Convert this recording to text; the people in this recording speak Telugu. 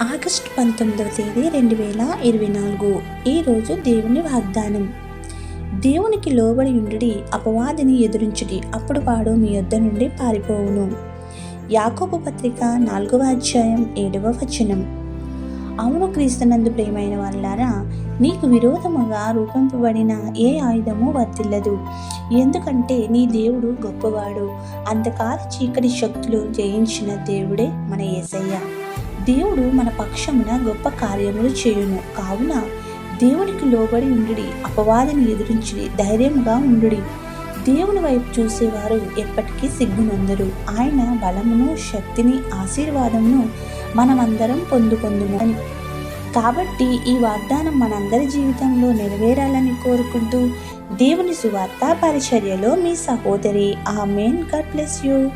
ఆగస్టు పంతొమ్మిదవ తేదీ రెండు వేల ఇరవై నాలుగు ఈరోజు దేవుని వాగ్దానం. దేవునికి లోబడి ఉండుడి అపవాదిని ఎదురించుడి అప్పుడు వాడు మీ యొద్ద నుండి పారిపోవును. యాకోబు పత్రిక నాలుగవ అధ్యాయం ఏడవ వచనం. అవును క్రీస్తునందు ప్రేమైన వాళ్ళారా నీకు విరోధముగా రూపింపబడిన ఏ ఆయుధము వర్తిల్లదు. ఎందుకంటే నీ దేవుడు గొప్పవాడు. అంతకాల చీకటి శక్తులు జయించిన దేవుడే మన యేసయ్య దేవుడు మన పక్షమున గొప్ప కార్యములు చేయును. కావున దేవునికి లోబడి ఉండుడి అపవాదిని ఎదురించుడి ధైర్యంగా ఉండుడి. దేవుని వైపు చూసేవారు ఎప్పటికీ సిగ్గునందరు. ఆయన బలమును శక్తిని ఆశీర్వాదమును మనమందరం పొందుకొందుము. అని కాబట్టి ఈ వాగ్దానం మనందరి జీవితంలో నెరవేరాలని కోరుకుంటూ దేవుని సువార్త పరిచర్యలో మీ సహోదరి ఆమెన్. God bless you.